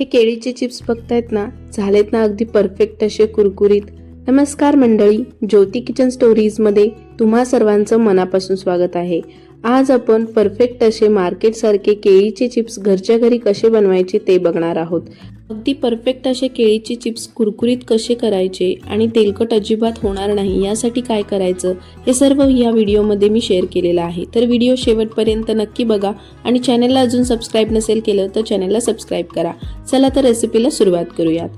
हे केळीचे चिप्स बघतायत ना? झालेत ना अगदी परफेक्ट असे कुरकुरीत. नमस्कार मंडळी ज्योती किचन स्टोरीजमध्ये तुम्हा सर्वांचं मनापासून स्वागत आहे. आज आपण परफेक्ट असे मार्केटसारखे केळीचे चिप्स घरच्या घरी कसे बनवायचे ते बघणार आहोत. अगदी परफेक्ट असे केळीचे चिप्स कुरकुरीत कसे करायचे आणि तेलकट अजिबात होणार नाही यासाठी काय करायचं हे सर्व या व्हिडिओमध्ये मी शेअर केलेलं आहे. तर व्हिडिओ शेवटपर्यंत नक्की बघा आणि चॅनलला अजून सबस्क्राईब नसेल केलं तर चॅनलला सबस्क्राईब करा. चला तर रेसिपीला सुरुवात करूयात.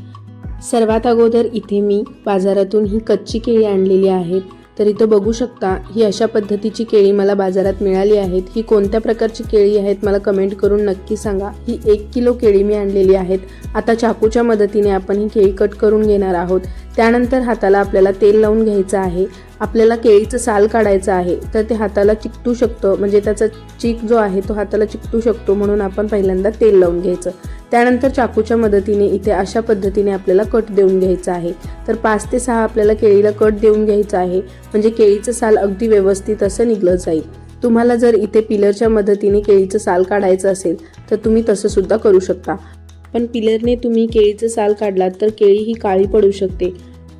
सर्वात अगोदर इथे मी बाजारातून ही कच्ची केळी आणलेली आहेत तर इथं बघू शकता ही अशा पद्धतीची केळी मला बाजारात मिळाली आहेत. ही कोणत्या प्रकारची केळी आहेत मला कमेंट करून नक्की सांगा. ही एक किलो केळी मी आणलेली आहेत. आता चाकूच्या मदतीने आपण ही केळी कट करून घेणार आहोत. त्यानंतर हाताला आपल्याला तेल लावून घ्यायचं आहे. आपल्याला केळीचं साल काढायचं आहे तर ते हाताला चिकटू शकतं. म्हणजे त्याचा चीक जो आहे तो हाताला चिकटू शकतो म्हणून आपण पहिल्यांदा तेल लावून घ्यायचं. त्यानंतर चाकूच्या मदतीने इथे अशा पद्धतीने आपल्याला कट देऊन घ्यायचा आहे. तर पाच ते सहा आपल्याला केळीला कट देऊन घ्यायचा आहे. म्हणजे केळीचं साल अगदी व्यवस्थित असं निघलं जाईल. तुम्हाला जर इथे पिलरच्या मदतीने केळीचं साल काढायचं असेल तर तुम्ही तसं सुद्धा करू शकता. पण पिलरने तुम्ही केळीचं साल काढलात तर केळी ही काळी पडू शकते.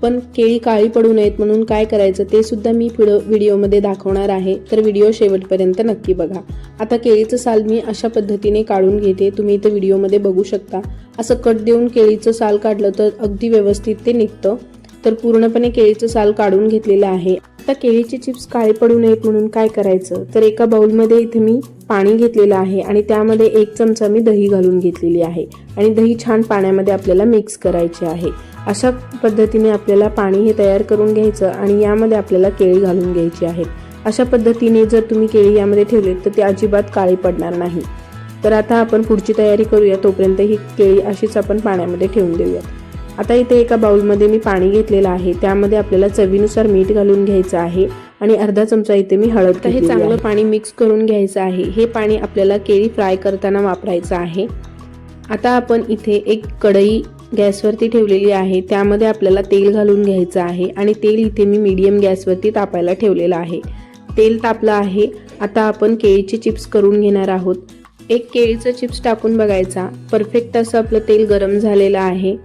पण केळी काळी पडू नयेत म्हणून काय करायचं ते सुद्धा मी पुढं व्हिडिओमध्ये दाखवणार आहे. तर व्हिडिओ शेवटपर्यंत नक्की बघा. आता केळीचं साल मी अशा पद्धतीने काढून घेते. तुम्ही इथे व्हिडिओमध्ये बघू शकता. असं कट देऊन केळीचं साल काढलं तर अगदी व्यवस्थित ते निघतं. तर पूर्णपणे केळीचं साल काढून घेतलेलं आहे. आता केळीचे चिप्स काळे पडू नयेत म्हणून काय करायचं? तर एका बाउलमध्ये इथे मी पाणी घेतलेलं आहे आणि त्यामध्ये एक चमचा मी दही घालून घेतलेली आहे आणि दही छान पाण्यामध्ये आपल्याला मिक्स करायचे आहे. अशा पद्धतीने आपल्याला पाणी हे तयार करून घ्यायचं आणि यामध्ये आपल्याला केळी घालून घ्यायची आहेत अशा पद्धतीने जर तुम्ही केळी यामध्ये ठेवली तर ती अजिबात काळी पडणार नाही. तर आता आपण पुढची तयारी करूया. तोपर्यंत ही केळी अशीच आपण पाण्यामध्ये ठेवून देऊयात. आता इथे एका बाउलमध्ये मी पाणी घेतलेलं आहे. त्यामध्ये आपल्याला चवीनुसार मीठ घालून घ्यायचं आहे आणि अर्धा चमचा इथे मी हळद हे चांगलं पाणी मिक्स करून घ्यायचं आहे. हे पाणी आपल्याला केळी फ्राय करताना वापरायचं आहे. आता आपण इथे एक कढई गॅसवरती ठेवलेली आहे. त्यामध्ये आपल्याला तेल घालून घ्यायचं आहे आणि तेल इथे मी मीडियम गॅसवरती तापायला ठेवलेलं आहे. तेल तापलं आहे. आता आपण केळीचे चिप्स करून घेणार आहोत. एक केळीचं चिप्स टाकून बघायचा. परफेक्ट असं आपलं तेल गरम झालेलं आहे.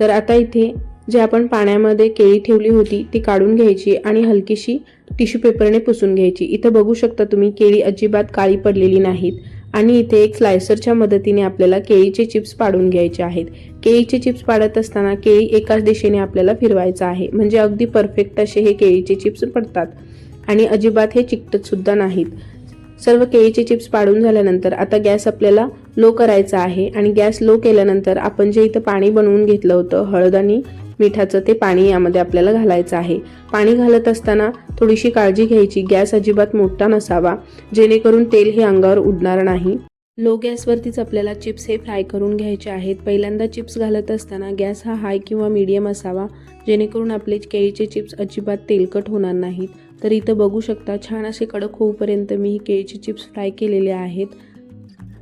तर आता इथे जे आपण पाण्यामध्ये केळी ठेवली होती ती काढून घ्यायची आणि हलकीशी टिश्यू पेपरने पुसून घ्यायची. इथं बघू शकता तुम्ही केळी अजिबात काळी पडलेली नाहीत. आणि इथे एक स्लायसरच्या मदतीने आपल्याला केळीचे चिप्स पाडून घ्यायचे आहेत. केळीचे चिप्स पाडत असताना केळी एकाच दिशेने आपल्याला फिरवायचं आहे. म्हणजे अगदी परफेक्ट असे हे केळीचे चिप्स पडतात. आणि अजिबात हे चिकटत सुद्धा नाहीत. सर्व केळीचे चिप्स पाडून झाल्यानंतर आता गॅस आपल्याला लो करायचा आहे आणि गॅस लो केल्यानंतर आपण जे इथं पाणी बनवून घेतलं होतं हळद आणि मिठाचं ते पाणी यामध्ये आपल्याला घालायचं आहे. पाणी घालत असताना थोडीशी काळजी घ्यायची. गॅस अजिबात मोठा नसावा. जेणेकरून तेल हे अंगावर उडणार नाही. लो गॅसवरतीच आपल्याला चिप्स हे फ्राय करून घ्यायचे आहेत. पहिल्यांदा चिप्स घालत असताना गॅस हा हाय किंवा मीडियम असावा. जेणेकरून आपले केळीचे चिप्स अजिबात तेलकट होणार नाहीत. तर इथं बघू शकता छान असे कडक होऊपर्यंत मी ही केळीचे चिप्स फ्राय केलेले आहेत.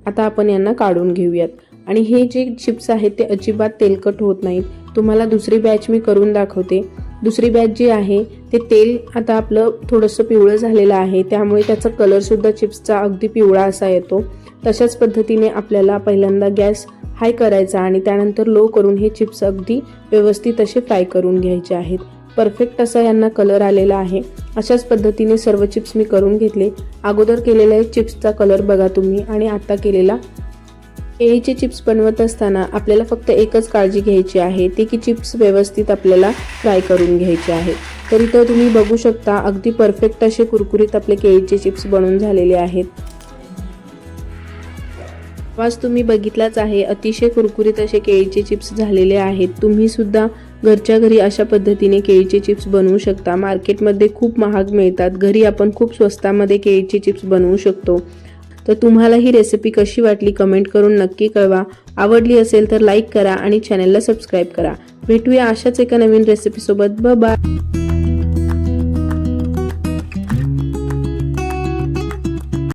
आता आपण यांना काढून घेऊयात. आणि हे जे चिप्स आहेत ते अजिबात तेलकट होत नाहीत. तुम्हाला दुसरी बॅच मी करून दाखवते. दुसरी बॅच जी आहे ते तेल आता आपलं थोडंसं पिवळं झालेलं आहे. त्यामुळे त्याचा कलरसुद्धा चिप्सचा अगदी पिवळा असा येतो. तशाच पद्धतीने आपल्याला पहिल्यांदा गॅस हाय करायचा आणि त्यानंतर लो करून हे चिप्स अगदी व्यवस्थित असे फ्राय करून घ्यायचे आहेत. परफेक्ट असा यांना कलर आलेला आहे. अशाच पद्धतीने सर्व चिप्स मी करून घेतले. अगोदर केलेल्या चिप्सचा कलर बघा तुम्ही आणि आता केलेला केळीचे चिप्स बनवत असताना आपल्याला फक्त एकच काळजी घ्यायची आहे. ते की चिप्स व्यवस्थित आपल्याला फ्राय करून घ्यायचे आहे तर इथं तुम्ही बघू शकता अगदी परफेक्ट असे कुरकुरीत आपले केळीचे चिप्स बनून झालेले आहेत. आवाज तुम्ही बघितलाच आहे अतिशय कुरकुरीत असे केळीचे चिप्स झालेले आहेत. तुम्ही सुद्धा घरच्या घरी अशा पद्धतीने केळीचे चिप्स बनवू शकता. मार्केटमध्ये खूप महाग मिळतात. घरी आपण खूप स्वस्तामध्ये केळीचे चिप्स बनवू शकतो. तर तुम्हाला ही रेसिपी कशी वाटली कमेंट करून नक्की कळवा. आवडली असेल तर लाईक करा आणि चॅनलला सबस्क्राईब करा. भेटूया अशाच एका नवीन रेसिपीसोबत. ब बाय